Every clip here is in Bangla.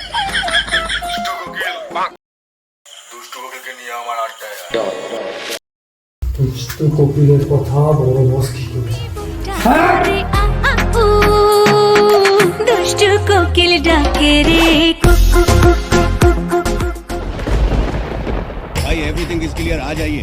দুষ্টু কোকিল দুষ্টু কোকিলকে নিয়ে আমার আড্ডায় আয়। দুষ্টু কোকিলের কথা বড় বস কি করেছে রে আ আ উ দুষ্টু কোকিল ডাকে রে কুকু কুকু কুকু भाई एवरीथिंग इज क्लियर आ जाइए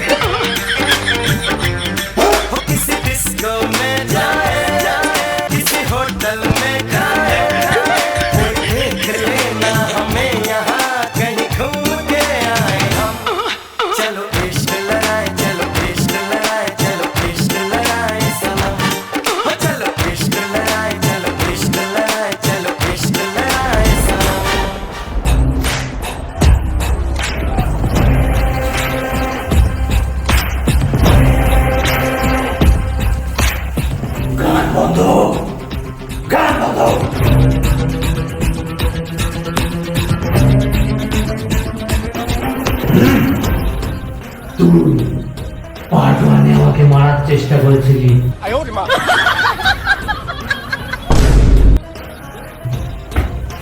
চেষ্টা করেছিলি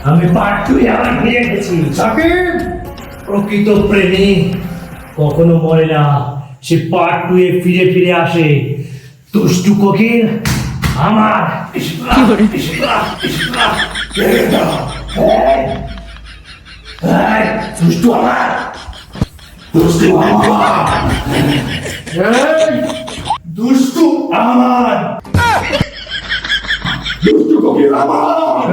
আমি পার্ট টু আবার ফিরে গেছি প্রকৃত প্রেমী, কখনো মরে না, সে পার্ট টু এ ফিরে ফিরে আসে। দুষ্টু কোকিল আমার ইসরা, ইসরা, ইসরা, ছেড়ে দাও। এই, এই, দুষ্টু আমার? দুষ্টু আমার? দুষ্টু আমার। দুষ্টু কোকিল আমার।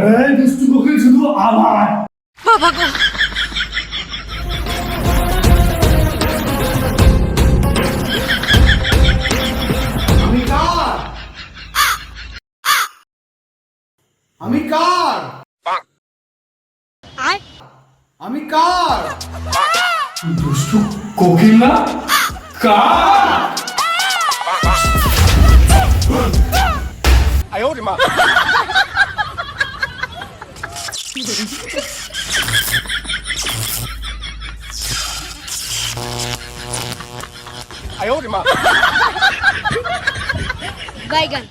আমি কার? আমি কার? দুষ্টু কোকিল না? কার? বাইগান